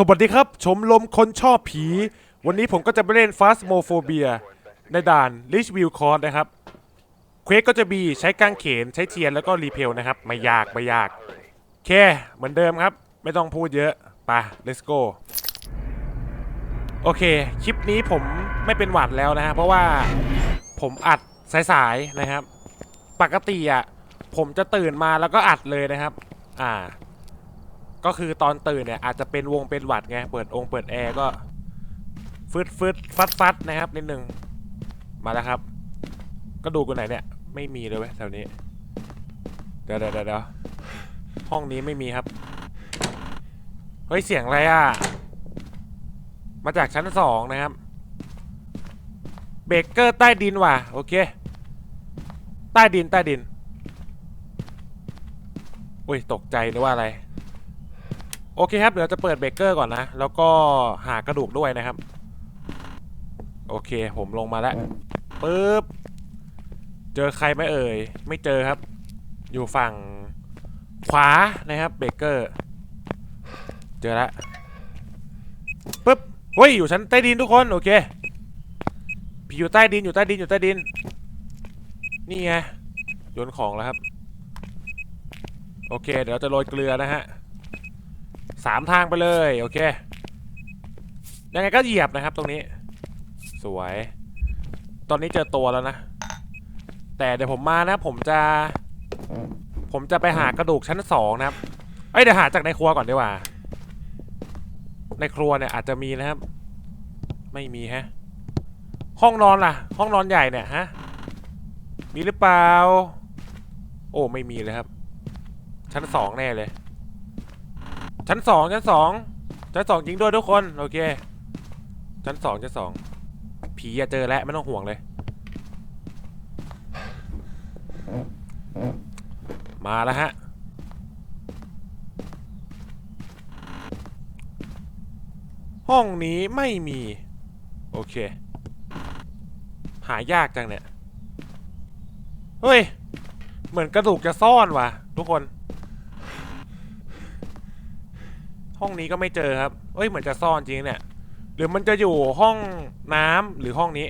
สวัสดีครับ ชมรมคนชอบผี วันนี้ผมก็จะไปเล่น f a s m o p h o b i a ในด่าน Rich View Course นะครับ เควสก็จะมีใช้กางเขนใช้เทียนแล้วก็รีเพลนะครับ ไม่ยาก ไม่ยากเคเหมือนเดิมครับ ไม่ต้องพูดเยอะไป let's go โอเค คลิปนี้ผมไม่เป็นหวัดแล้วนะฮะ เพราะว่าผมอัดสายๆนะครับ ปกติอะผมจะตื่นมาแล้วก็อัดเลยนะครับ อ่า ก็คือตอนตื่นเนี่ยอาจจะเป็นวงเป็นหวัดไง เปิดองค์เปิดแอร์ก็ฟึดฟึดฟัดฟัดนะครับนิดนึง มาแล้วครับกระดูกอยู่ไหนเนี่ย ไม่มีเลยเว้ยแถวนี้เดี๋ยวเดี๋ยวเดี๋ยวเดี๋ยวห้องนี้ไม่มีครับ เฮ้ย เสียงอะไรอะ มาจากชั้นสองนะครับ เบเกอร์ใต้ดินว่ะ โอเค ใต้ดินใต้ดิน อุ้ย ตกใจนึกว่าอะไร โอเคครับ เดี๋ยวจะเปิดเบเกอร์ก่อนนะ แล้วก็หากระดูกด้วยนะครับ โอเค ผมลงมาแล้วปึ๊บ เจอใครไหมเอ่ย ไม่เจอครับ อยู่ฝั่งขวานะครับเบเกอร์ เจอแล้วปึ๊บเฮ้ย อยู่ชั้นใต้ดินทุกคน โอเคผีอยู่ใต้ดินอยู่ใต้ดินอยู่ใต้ดิน นี่ไงโยนของแล้วครับ โอเค เดี๋ยวจะโรยเกลือนะฮะ สามทางไปเลยโอเคยังไงก็เหยียบนะครับตรงนี้ สวย ตอนนี้เจอตัวแล้วนะ แต่เดี๋ยวผมมานะ ผมจะ ผมจะไปหากระดูกชั้นสองนะครับเอ้ยเดี๋ยวหาจากในครัวก่อนดีกว่า ในครัวเนี่ยอาจจะมีนะครับ ไม่มีฮะ ห้องนอนล่ะ ห้องนอนใหญ่เนี่ยฮะ มีหรือเปล่า โอ้ไม่มีเลยครับ ชั้นสองแน่เลย ชั้นสองชั้นสองชั้นสองจริงด้วยทุกคน โอเค ชั้นสองชั้นสองผีอย่าเจอแล้วไม่ต้องห่วงเลย มาแล้วฮะ ห้องนี้ไม่มี โอเค หายากจังเนี่ย เฮ้ย เหมือนกระดูกจะซ่อนว่ะ ทุกคน ห้องนี้ก็ไม่เจอครับเอ้ยเหมือนจะซ่อนจริงเนี่ย หรือมันจะอยู่ห้องน้ำหรือห้องนี้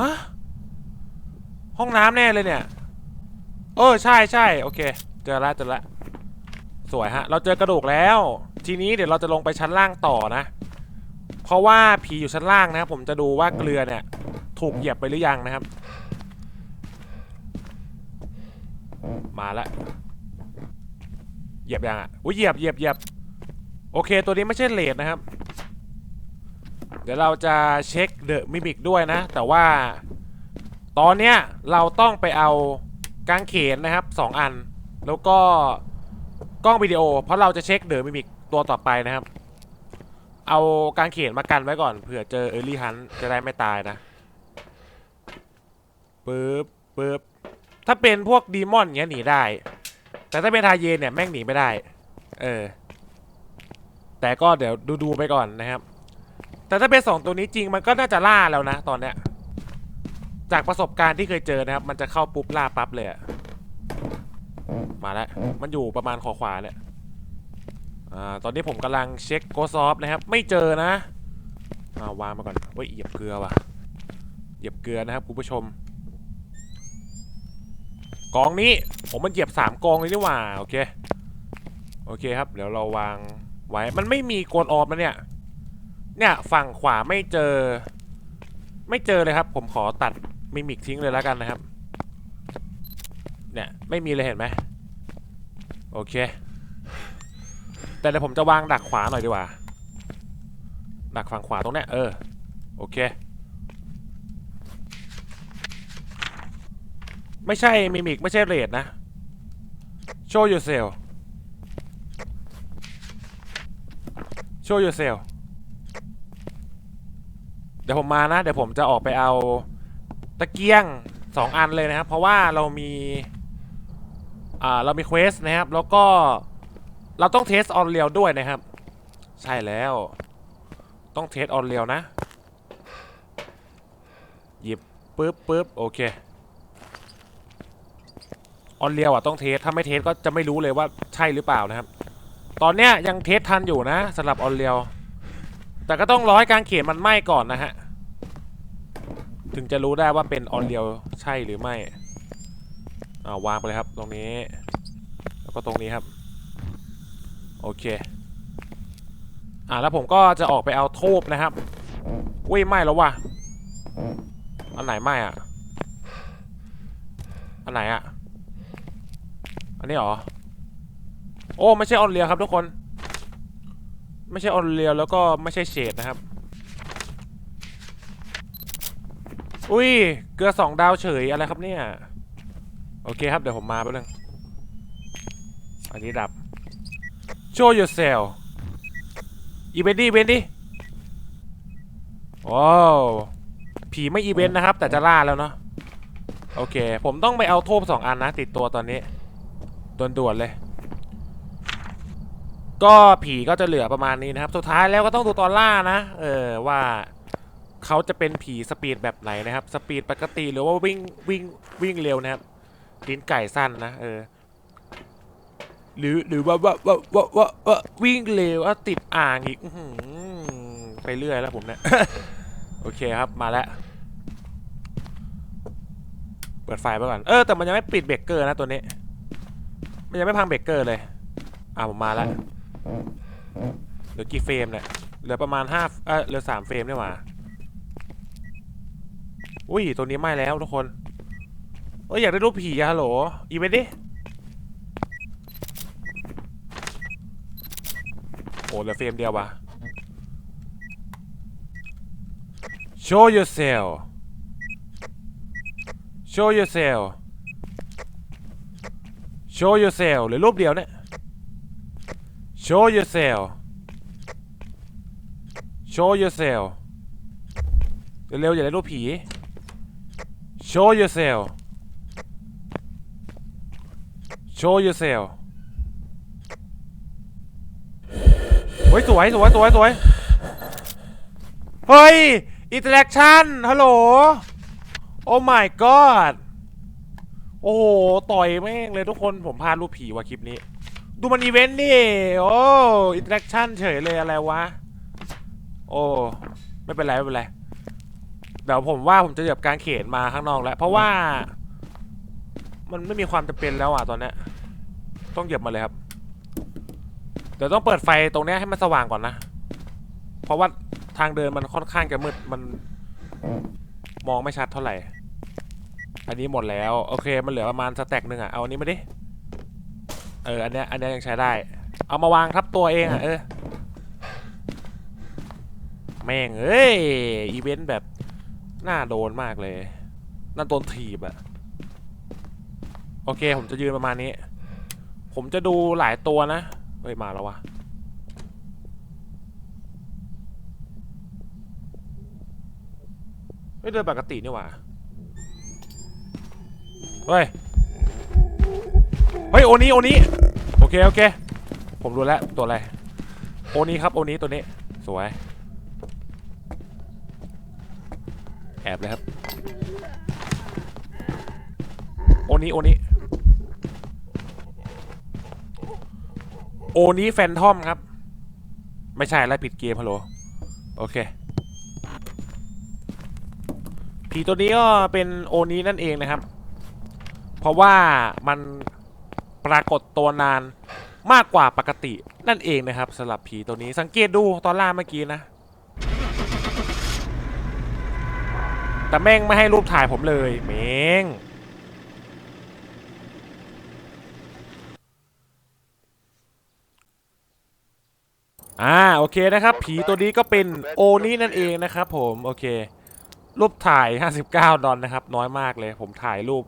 ฮะ ห้องน้ำแน่เลยเนี่ย เออใช่ใช่โอเค เจอละเจอละ สวยฮะ เราเจอกระดูกแล้ว ทีนี้เดี๋ยวเราจะลงไปชั้นล่างต่อนะ เพราะว่าผีอยู่ชั้นล่างนะครับผมจะดูว่าเกลือเนี่ย ถูกเหยียบไปหรือยังนะครับ มาละ ยียบยังอะอุ้ยเหยียบเหยียบเหยียบโอเค ตัวนี้ไม่ใช่เลดนะครับ เดี๋ยวเราจะเช็คเดอะมิมิกด้วยนะ แต่ว่า ตอนเนี้ยเราต้องไปเอากางเขนนะครับสองอัน แล้วก็กล้องวิดีโอ เพราะเราจะเช็คเดอะมิมิกตัวต่อไปนะครับ เอากางเขนมากันไว้ก่อนเผื่อเจอเออร์ลี่ฮันจะได้ไม่ตายนะปึ๊บปึ๊บถ้าเป็นพวกดีมอนเงี้ยหนีได้ แต่ถ้าเป็นทาเยนเนี่ยแม่งหนีไม่ได้ เออ แต่ก็เดี๋ยวดูๆไปก่อนนะครับ แต่ถ้าเป็นสองตัวนี้จริงมันก็น่าจะล่าแล้วนะตอนเนี้ย จากประสบการณ์ที่เคยเจอนะครับ มันจะเข้าปุ๊บล่าปั๊บเลยอะมาแล้ว มันอยู่ประมาณคอขวาเนี่ยอ่าตอนนี้ผมกำลังเช็คโกซอฟนะครับ ไม่เจอนะอ่าวางมาก่อนเฮ้ยเหยียบเกลือว่ะเหยียบเกลือนะครับคุณผู้ชม กองนี้ผมมันเหยียบสามกองเลยนี่หว่าโอเคโอเคครับ เดี๋ยวเราวางไว้มันไม่มีโกนออฟนะเนี่ย เนี่ยฝั่งขวาไม่เจอ ไม่เจอเลยครับ ผมขอตัดมิมิกทิ้งเลยแล้วกันนะครับ เนี่ยไม่มีเลยเห็นไหมโอเค แต่เดี๋ยวผมจะวางดักขวาหน่อยดีกว่า ดักฝั่งขวาตรงเนี้ยเออโอเค ไม่ใช่มิมิกไม่ใช่เรดนะ show yourself show yourself เดี๋ยวผมมานะ เดี๋ยวผมจะออกไปเอาตะเกียงสองอันเลยนะครับ เพราะว่าเรามีอ่าเรามีเควสนะครับ แล้วก็เราต้องเทสออนเรียวด้วยนะครับ ใช่แล้ว ต้องเทสออนเรียวนะ หยิบปึ๊บปึ๊บโอเค ออนเรียวอะต้องเทสถ้าไม่เทสก็จะไม่รู้เลยว่าใช่หรือเปล่านะครับ ตอนเนี้ยยังเทสทันอยู่นะสำหรับออนเรียว แต่ก็ต้องรอให้การเขียนมันไหม้ก่อนนะฮะ ถึงจะรู้ได้ว่าเป็นออนเรียวใช่หรือไม่อ่าวางไปเลยครับ ตรงนี้ แล้วก็ตรงนี้ครับ โอเค อ่าแล้วผมก็จะออกไปเอาทูบนะครับอุ้ยไหม้แล้วว่ะอันไหนไหม้อะ อันไหนอะ อันนี้เหรอ โอ้ ไม่ใช่ออนเรียวครับทุกคน ไม่ใช่ออนเรียวแล้วก็ไม่ใช่เฉดนะครับ อุ้ย เกลือสองดาวเฉยอะไรครับเนี่ย โอเคครับ เดี๋ยวผมมาแป๊บนึง อันนี้ดับ show yourself อีเวนต์ดิอีเวนต์ดิว้าวผีไม่อีเวนต์นะครับ แต่จะล่าแล้วเนาะโอเค ผมต้องไปเอาโทบสองอันนะ ติดตัวตอนนี้ ด่วนๆเลย ก็ผีก็จะเหลือประมาณนี้นะครับ สุดท้ายแล้วก็ต้องดูตอนล่านะ เออว่าเขาจะเป็นผีสปีดแบบไหนนะครับ สปีดปกติหรือว่าวิ่งวิ่งวิ่งเร็วนะครับลิ้นไก่สั้นนะเออหรือหรือว่าว่าว่าว่าว่าว่าวิ่งเร็วอะติดอ่างอีกอไปเรื่อยแล้วผมเนี่ยโอเคครับมาแล้ว เปิดไฟไปก่อน เออแต่มันยังไม่ปิดเบรกเกอร์นะตัวนี้ มันยังไม่พังเบรกเกอร์เลย อ่าผมมาแล้วเหลือกี่เฟรมเนี่ยเหลือประมาณห้าเออเหลือสามเฟรมนี่หว่าอุ้ยตัวนี้ไหม้แล้วทุกคนเอ้ยอยากได้รูปผีอะฮัลโหลอีเวนต์ดิโอ้เหลือเฟรมเดียววะ show yourself show yourself show yourself หรือรูปเดียวเนี่ย show yourself show yourself เร็วๆอย่าได้รูปผี show yourself show yourself เฮ้ยสวยสวยสวยสวยเฮ้ย interaction ฮัลโหลโอ้ my god โอ้โหต่อยแม่งเลยทุกคนผมพลาดรูปผีว่ะคลิปนี้ ดูมันอีเวนต์นี่โอ้อินเตอร์แอคชั่นเฉยเลยอะไรวะ โอ้ไม่เป็นไรไม่เป็นไรเดี๋ยวผมว่าผมจะเหยียบการเขนมาข้างนอกแล้ว เพราะว่า มันไม่มีความจำเป็นแล้วอะตอนเนี้ยต้องเหยียบมาเลยครับเดี๋ยวต้องเปิดไฟตรงเนี้ยให้มันสว่างก่อนนะ เพราะว่าทางเดินมันค่อนข้างจะมืดมัน มองไม่ชัดเท่าไหร่ อันนี้หมดแล้ว โอเค มันเหลือประมาณสแต็กหนึ่งอะ เอาอันนี้มาดิ เออ อันเนี้ย อันเนี้ยยังใช้ได้ เอามาวางทับตัวเองอะ เออ แม่งเอ้ย อีเวนต์แบบน่าโดนมากเลย นั่นโดนถีบอะ โอเค ผมจะยืนประมาณนี้ ผมจะดูหลายตัวนะ เฮ้ย มาแล้ววะเฮ้ยเดินปกตินี่หว่า เฮ้ย เฮ้ย โอนี้โอนี้โอเค โอเค ผมรู้แล้ว ตัวอะไร โอนี้ครับ โอนี้ตัวนี้ สวย แอบเลยครับ โอนี้โอนี้โอนี้แฟนทอมครับ ไม่ใช่แล้วผิดเกมฮัลโหล โอเค ผีตัวนี้ก็เป็นโอนี้นั่นเองนะครับ เพราะว่ามันปรากฏตัวนานมากกว่าปกตินั่นเองนะครับสำหรับผีตัวนี้สังเกตดูตอนล่าเมื่อกี้นะ แต่แม่งไม่ให้รูปถ่ายผมเลยเม่งอ่าโอเคนะครับ ผีตัวนี้ก็เป็นโอนี้นั่นเองนะครับผม โอเค รูปถ่าย 59 ดอลนะครับ น้อยมากเลย ผมถ่ายรูป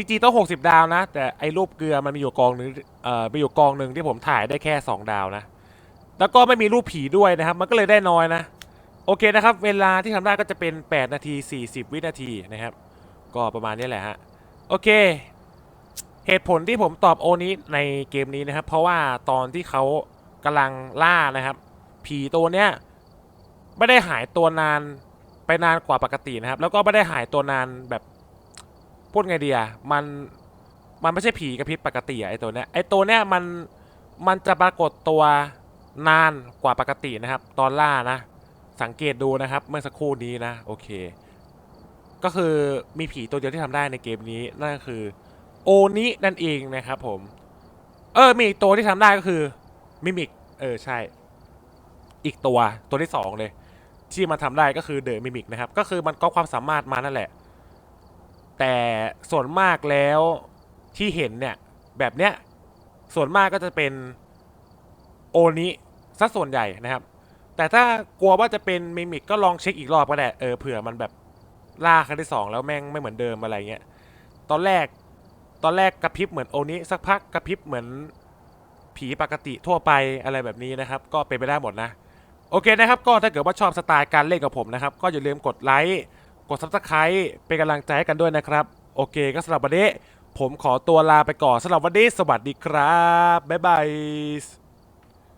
จริงๆต้อง 60 ดาวนะ แต่ไอ้รูปเกลือมันมีอยู่กองหนึงเอ่อมีอยู่กองหนึ่งที่ผมถ่ายได้แค่ 2 ดาวนะ แล้วก็ไม่มีรูปผีด้วยนะครับ มันก็เลยได้น้อยนะ โอเคนะครับ เวลาที่ทำได้ก็จะเป็น 8 นาที 40 วินาทีนะครับ ก็ประมาณนี้แหละฮะ โอเค เหตุผลที่ผมตอบโอนี้ในเกมนี้นะครับ เพราะว่าตอนที่เขากำลังล่านะครับ ผีตัวเนี้ยไม่ได้หายตัวนานไปนานกว่าปกตินะครับ แล้วก็ไม่ได้หายตัวนานแบบ พูดไงดีอะมันมันไม่ใช่ผีกระพริบปกติอะไอตัวเนี้ยไอตัวเนี้ยมันมันจะปรากฏตัวนานกว่าปกตินะครับ ตอนล่านะ สังเกตดูนะครับ เมื่อสักครู่นี้นะ โอเค ก็คือมีผีตัวเดียวที่ทำได้ในเกมนี้นั่นก็คือโอนินั่นเองนะครับผม เออมีอีกตัวที่ทำได้ก็คือมิมิกเออใช่ อีกตัวตัวที่สองเลย ที่มันทำได้ก็คือเดอะมิมิกนะครับ ก็คือมันก็ความสามารถมานั่นแหละ แต่ส่วนมากแล้วที่เห็นเนี่ยแบบเนี้ยส่วนมากก็จะเป็นโอนิซะส่วนใหญ่นะครับ แต่ถ้ากลัวว่าจะเป็นมิมิกก็ลองเช็คอีกรอบก็ได้เออเผื่อมันแบบล่าครั้งที่สองแล้วแม่งไม่เหมือนเดิมอะไรเงี้ยตอนแรกตอนแรกกระพริบเหมือนโอนิสักพักกระพริบเหมือนผีปกติทั่วไปอะไรแบบนี้นะครับ ก็เป็นไปได้หมดนะ โอเคนะครับ ก็ถ้าเกิดว่าชอบสไตล์การเล่นกับผมนะครับ ก็อย่าลืมกดไลค์ กดซับสไคร b ์เป็นกำลังใจให้กันด้วยนะครับ โอเคก็สำหรับวันนี้ ผมขอตัวลาไปก่อนสำหรับวันนี้สวัสดีครับ บ๊ายบาย